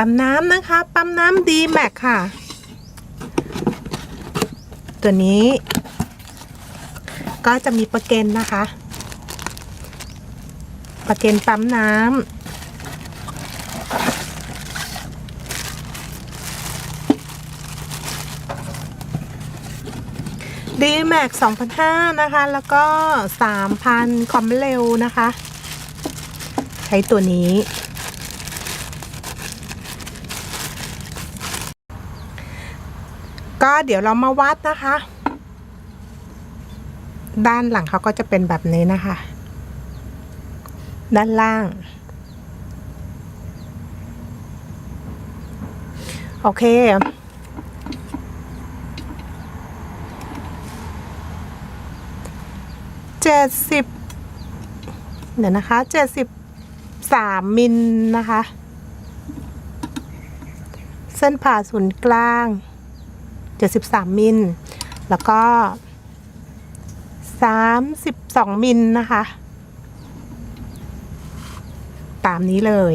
ปั๊มน้ำนะคะ ปั๊มน้ำดีแม็กค่ะ ตัวนี้ ก็จะมีประเกนนะคะ ประเกนปั๊มน้ำดีแม็ก2,500นะคะ แล้วก็3,000คอมเร็วนะคะ ใช้ตัวนี้ ก็เดี๋ยวเรามาวัดนะคะ ด้านหลังเขาก็จะเป็นแบบนี้นะคะ ด้านล่าง โอเคเจ็ดสิบเดี๋ยวนะคะเจ็ดสิบสามมิลนะคะ เส้นผ่าศูนย์กลาง เจ็ดสิบสามมิล แล้วก็สามสิบสองมิลนะคะ ตามนี้เลย